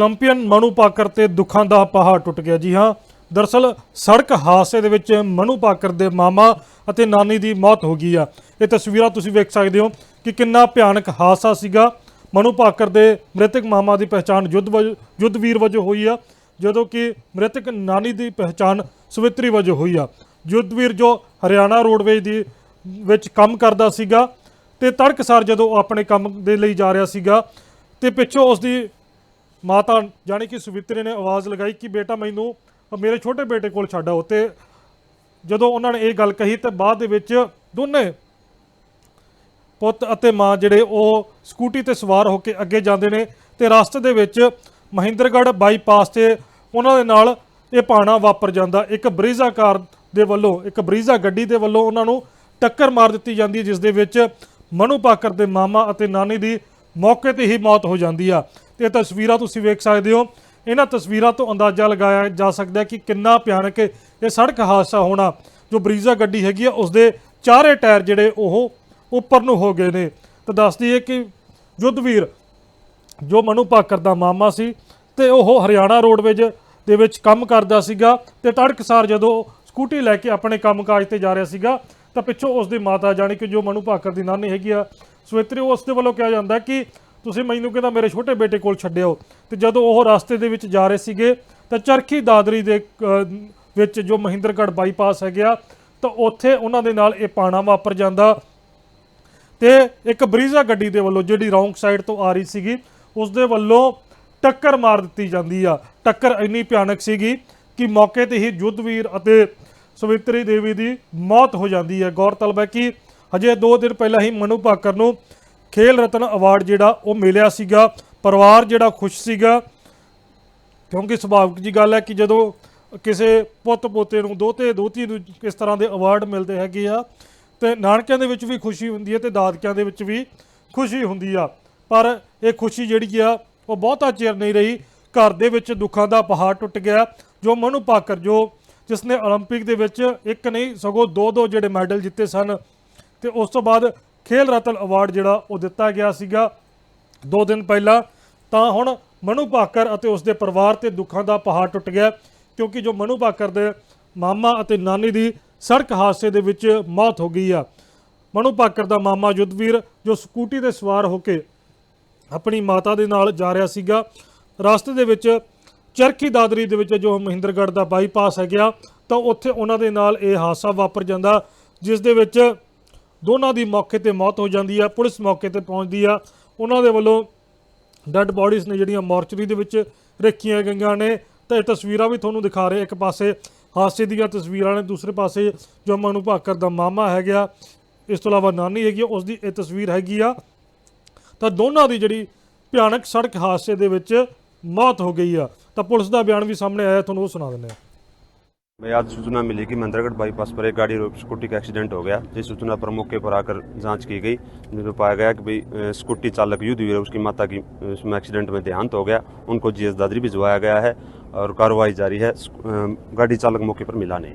Olympian Manu ਪਾਕਰ ਤੇ ਦੁੱਖਾਂ ਦਾ ਪਹਾੜ ਟੁੱਟ ਗਿਆ। ਜੀ ਹਾਂ, ਦਰਸਲ ਸੜਕ ਹਾਦਸੇ ਦੇ ਵਿੱਚ ਮਨੂ ਪਾਕਰ ਦੇ ਮਾਮਾ ਅਤੇ ਨਾਨੀ ਦੀ ਮੌਤ ਹੋ ਗਈ ਆ। ਇਹ ਤਸਵੀਰਾਂ ਤੁਸੀਂ ਵੇਖ ਸਕਦੇ ਹੋ ਕਿ ਕਿੰਨਾ ਭਿਆਨਕ ਹਾਦਸਾ ਸੀਗਾ। ਮਨੂ ਪਾਕਰ ਦੇ ਮ੍ਰਿਤਕ ਮਾਮਾ ਦੀ ਪਛਾਣ ਯੁੱਧ ਯੁੱਧਵੀਰ ਵਜੋਂ ਹੋਈ ਆ, ਜਦੋਂ ਕਿ ਮ੍ਰਿਤਕ ਨਾਨੀ ਦੀ ਪਛਾਣ ਸਵਿਤਰੀ ਵਜੋਂ ਹੋਈ ਆ। ਯੁੱਧਵੀਰ ਜੋ ਹਰਿਆਣਾ ਰੋਡਵੇਜ ਦੀ ਵਿੱਚ ਕੰਮ ਕਰਦਾ ਸੀਗਾ ਤੇ ਤੜਕਸਾਰ ਜਦੋਂ ਆਪਣੇ ਕੰਮ ਦੇ ਲਈ ਜਾ ਰਿਹਾ ਸੀਗਾ ਤੇ ਪਿੱਛੋਂ ਉਸ ਦੀ ਮਾਤਾ ਜਾਨੀ ਕਿ ਸੁਵਿਤਰੀ ਨੇ ਆਵਾਜ਼ ਲਗਾਈ ਕਿ ਬੇਟਾ ਮੈਨੂੰ ਮੇਰੇ ਛੋਟੇ ਬੇਟੇ ਕੋਲ ਛੱਡ ਆਓ ਤੇ ਜਦੋਂ ਉਹਨਾਂ ਨੇ ਇਹ ਗੱਲ ਕਹੀ ਤੇ ਬਾਅਦ ਦੇ ਵਿੱਚ ਦੋਨੇ ਪੁੱਤ ਅਤੇ ਮਾਂ ਜਿਹੜੇ ਉਹ ਸਕੂਟੀ ਤੇ ਸਵਾਰ ਹੋ ਕੇ ਅੱਗੇ ਜਾਂਦੇ ਨੇ ਤੇ ਰਸਤੇ ਦੇ ਵਿੱਚ ਮਹਿੰਦਰਗੜ੍ਹ ਬਾਈਪਾਸ ਤੇ ਉਹਨਾਂ ਦੇ ਨਾਲ ਇਹ ਪਾਣਾ ਵਾਪਰ ਜਾਂਦਾ। ਇੱਕ ਬਰੀਜ਼ਾ ਕਾਰ ਦੇ ਵੱਲੋਂ, ਇੱਕ ਬਰੀਜ਼ਾ ਗੱਡੀ ਦੇ ਵੱਲੋਂ ਉਹਨਾਂ ਨੂੰ ਟੱਕਰ ਮਾਰ ਦਿੱਤੀ ਜਾਂਦੀ ਹੈ, ਜਿਸ ਦੇ ਵਿੱਚ ਮਨੂ ਪਾਕਰ ਦੇ ਮਾਮਾ ਅਤੇ ਨਾਨੀ ਦੀ ਮੌਕੇ ਤੇ ਹੀ ਮੌਤ ਹੋ ਜਾਂਦੀ ਆ। ਤੇ ਇਹ ਤਸਵੀਰਾਂ ਤੁਸੀਂ ਵੇਖ ਸਕਦੇ ਹੋ। ਇਹਨਾਂ ਤਸਵੀਰਾਂ ਤੋਂ ਅੰਦਾਜ਼ਾ ਲਗਾਇਆ ਜਾ ਸਕਦਾ ਹੈ ਕਿ ਕਿੰਨਾ ਭਿਆਨਕ ਇਹ ਸੜਕ ਹਾਦਸਾ ਹੋਣਾ, ਜੋ ਬਰੀਜ਼ਾ ਗੱਡੀ ਹੈਗੀ ਆ ਉਸ ਦੇ ਚਾਰੇ ਟਾਇਰ ਜਿਹੜੇ ਉਹ ਉੱਪਰ ਨੂੰ ਹੋ ਗਏ ਨੇ। ਤਾਂ ਦੱਸਦੀ ਹੈ ਕਿ ਯੁੱਧਵੀਰ, ਜੋ ਮਨੂ ਪਾਕਰ ਦਾ ਮਾਮਾ ਸੀ ਤੇ ਉਹ ਹਰਿਆਣਾ ਰੋਡਵੇਜ ਦੇ ਵਿੱਚ ਕੰਮ ਕਰਦਾ ਸੀਗਾ ਤੇ ਤੜਕਸਾਰ ਜਦੋਂ ਸਕੂਟੀ ਲੈ ਕੇ ਆਪਣੇ ਕੰਮਕਾਜ ਤੇ ਜਾ ਰਿਹਾ ਸੀਗਾ, ਤਾਂ ਪਿੱਛੋਂ ਉਸ ਦੀ ਮਾਤਾ, ਜਾਣੀ ਕਿ ਜੋ ਮਨੂ ਪਾਕਰ ਦੀ ਨਾਨੀ ਹੈਗੀ ਆ, ਸਵਿਤਰੀ, ਉਸ ਦੇ ਵੱਲੋਂ ਕਿਹਾ ਜਾਂਦਾ ਕਿ ਤੁਸੀਂ ਮੈਨੂੰ ਕਹਿੰਦਾ ਮੇਰੇ ਛੋਟੇ ਬੇਟੇ ਕੋਲ ਛੱਡਿਓ। ਤੇ ਜਦੋਂ ਉਹ ਰਸਤੇ ਦੇ ਵਿੱਚ ਜਾ ਰਹੇ ਸੀਗੇ, ਤਾਂ ਚਰਖੀ ਦਾਦਰੀ ਦੇ ਵਿੱਚ ਜੋ ਮਹਿੰਦਰਗੜ੍ਹ ਬਾਈਪਾਸ ਹੈਗਾ ਤਾਂ ਉੱਥੇ ਉਹਨਾਂ ਦੇ ਨਾਲ ਇਹ ਪਾਣਾ ਵਾਪਰ ਜਾਂਦਾ। ਤੇ ਇੱਕ ਬਰੀਜ਼ਾ ਗੱਡੀ ਦੇ ਵੱਲੋਂ ਜਿਹੜੀ ਰੌਂਗ ਸਾਈਡ ਤੋਂ ਆ ਰਹੀ ਸੀਗੀ ਉਸ ਦੇ ਵੱਲੋਂ ਟੱਕਰ ਮਾਰ ਦਿੱਤੀ ਜਾਂਦੀ ਆ। ਟੱਕਰ ਇੰਨੀ ਭਿਆਨਕ ਸੀਗੀ ਕਿ ਮੌਕੇ ਤੇ ਹੀ ਯੁੱਧਵੀਰ ਅਤੇ ਸਵਿਤਰੀ ਦੇਵੀ ਦੀ ਮੌਤ ਹੋ ਜਾਂਦੀ ਹੈ। ਗੌਰਤਲਬ ਹੈ ਕਿ ਹਜੇ 2 ਦਿਨ ਪਹਿਲਾਂ ਹੀ ਮਨੂ ਭਾਕਰ ਨੂੰ ਖੇਲ ਰਤਨ ਅਵਾਰਡ ਜਿਹੜਾ ਉਹ ਮਿਲਿਆ ਸੀਗਾ ਪਰਿਵਾਰ ਜਿਹੜਾ ਖੁਸ਼ ਸੀਗਾ ਕਿਉਂਕਿ ਸੁਭਾਵਿਕ ਜੀ ਗੱਲ ਹੈ ਕਿ ਜਦੋਂ ਕਿਸੇ ਪੁੱਤ ਪੋਤੇ ਨੂੰ ਦੋਤੇ ਦੋਤੀ ਨੂੰ ਕਿਸ ਤਰ੍ਹਾਂ ਦੇ ਅਵਾਰਡ ਮਿਲਦੇ ਹੈਗੇ ਆ ਤੇ ਨਾਨਕਿਆਂ ਦੇ ਵਿੱਚ ਵੀ ਖੁਸ਼ੀ ਹੁੰਦੀ ਹੈ ਤੇ ਦਾਦਕਿਆਂ ਦੇ ਵਿੱਚ ਵੀ ਖੁਸ਼ੀ ਹੁੰਦੀ ਆ ਪਰ ਇਹ ਖੁਸ਼ੀ ਜਿਹੜੀ ਆ ਉਹ ਬਹੁਤਾ ਚਿਰ ਨਹੀਂ ਰਹੀ ਘਰ ਦੇ ਵਿੱਚ ਦੁੱਖਾਂ ਦਾ ਪਹਾੜ ਟੁੱਟ ਗਿਆ ਜੋ ਮਨੂ ਪਾਕਰ ਜੋ ਜਿਸ ਨੇ 올림픽 ਦੇ ਵਿੱਚ ਇੱਕ ਨਹੀਂ ਸਗੋਂ ਦੋ ਦੋ ਜਿਹੜੇ ਮੈਡਲ ਜਿੱਤੇ ਸਨ ਤੇ ਉਸ ਤੋਂ ਬਾਅਦ ਖੇਲ ਰਤਨ ਅਵਾਰਡ ਜਿਹੜਾ ਉਹ ਦਿੱਤਾ ਗਿਆ ਸੀਗਾ। ਦੋ ਦਿਨ ਪਹਿਲਾਂ ਤਾਂ ਹੁਣ ਮਨੂ ਭਾਕਰ ਅਤੇ ਉਸ ਦੇ ਪਰਿਵਾਰ ਤੇ ਦੁੱਖਾਂ ਦਾ ਪਹਾੜ ਟੁੱਟ ਗਿਆ, ਕਿਉਂਕਿ ਜੋ ਮਨੂ ਭਾਕਰ ਦੇ ਮਾਮਾ ਅਤੇ ਨਾਨੀ ਦੀ ਸੜਕ ਹਾਦਸੇ ਦੇ ਵਿੱਚ ਮੌਤ ਹੋ ਗਈ ਆ। ਮਨੂ ਭਾਕਰ ਦਾ ਮਾਮਾ ਯੁੱਧਵੀਰ, ਜੋ ਸਕੂਟੀ ਤੇ ਸਵਾਰ ਹੋ ਕੇ ਆਪਣੀ ਮਾਤਾ ਦੇ ਨਾਲ ਜਾ ਰਿਹਾ ਸੀਗਾ, ਰਸਤੇ ਦੇ ਵਿੱਚ ਚਰਖੀ ਦਾਦਰੀ ਦੇ ਵਿੱਚ ਜੋ ਮਹਿੰਦਰਗੜ੍ਹ ਦਾ ਬਾਈਪਾਸ ਹੈ ਗਿਆ ਤਾਂ ਉੱਥੇ ਉਹਨਾਂ ਦੇ ਨਾਲ ਇਹ ਹਾਦਸਾ ਵਾਪਰ ਜਾਂਦਾ, ਜਿਸ ਦੇ ਵਿੱਚ ਦੋਨਾਂ ਦੀ ਮੌਕੇ ਤੇ ਮੌਤ ਹੋ ਜਾਂਦੀ ਆ ਪੁਲਿਸ ਮੌਕੇ ਤੇ ਪਹੁੰਚਦੀ ਆ। ਉਹਨਾਂ ਦੇ ਵੱਲੋਂ ਡੈੱਡ ਬਾਡੀਜ਼ ਨੇ ਜਿਹੜੀਆਂ ਮੋਰਚਰੀ ਦੇ ਵਿੱਚ ਰੱਖੀਆਂ ਗਈਆਂ ਨੇ। ਤਾਂ ਇਹ ਤਸਵੀਰਾਂ ਵੀ ਤੁਹਾਨੂੰ ਦਿਖਾ ਰਹੇ ਇੱਕ ਪਾਸੇ ਹਾਦਸੇ ਦੀਆਂ ਤਸਵੀਰਾਂ ਨੇ ਦੂਸਰੇ ਪਾਸੇ ਜੋ ਮਨੂ ਭਾਕਰ ਦਾ ਮਾਮਾ ਹੈਗਾ। ਇਸ ਤੋਂ ਇਲਾਵਾ ਨਾਨੀ ਹੈਗੀ ਆ, ਉਸ ਦੀ ਇਹ ਤਸਵੀਰ ਹੈਗੀ ਆ। ਤਾਂ ਦੋਨਾਂ ਦੀ ਜਿਹੜੀ ਭਿਆਨਕ ਸੜਕ ਹਾਦਸੇ ਦੇ ਵਿੱਚ ਮੌਤ ਹੋ ਗਈ ਆ। ਤਾਂ ਪੁਲਿਸ ਦਾ ਬਿਆਨ ਵੀ ਸਾਹਮਣੇ ਆਇਆ ਤੁਹਾਨੂੰ ਉਹ ਸੁਣਾ ਦਿੰਦੇ ਆ। भाई आज सूचना मिली कि मंदरगढ़ बाईपास पर एक गाड़ी और स्कूटी का एक्सीडेंट हो गया, जिस सूचना पर मौके पर आकर जाँच की गई। जिसमें पाया गया कि भाई स्कूटी चालक युद्ध वीर उसकी माता की उसमें एक्सीडेंट में देहांत हो गया। उनको जीएस दादरी भिजवाया गया है और कार्रवाई जारी है। गाड़ी चालक मौके पर मिला नहीं।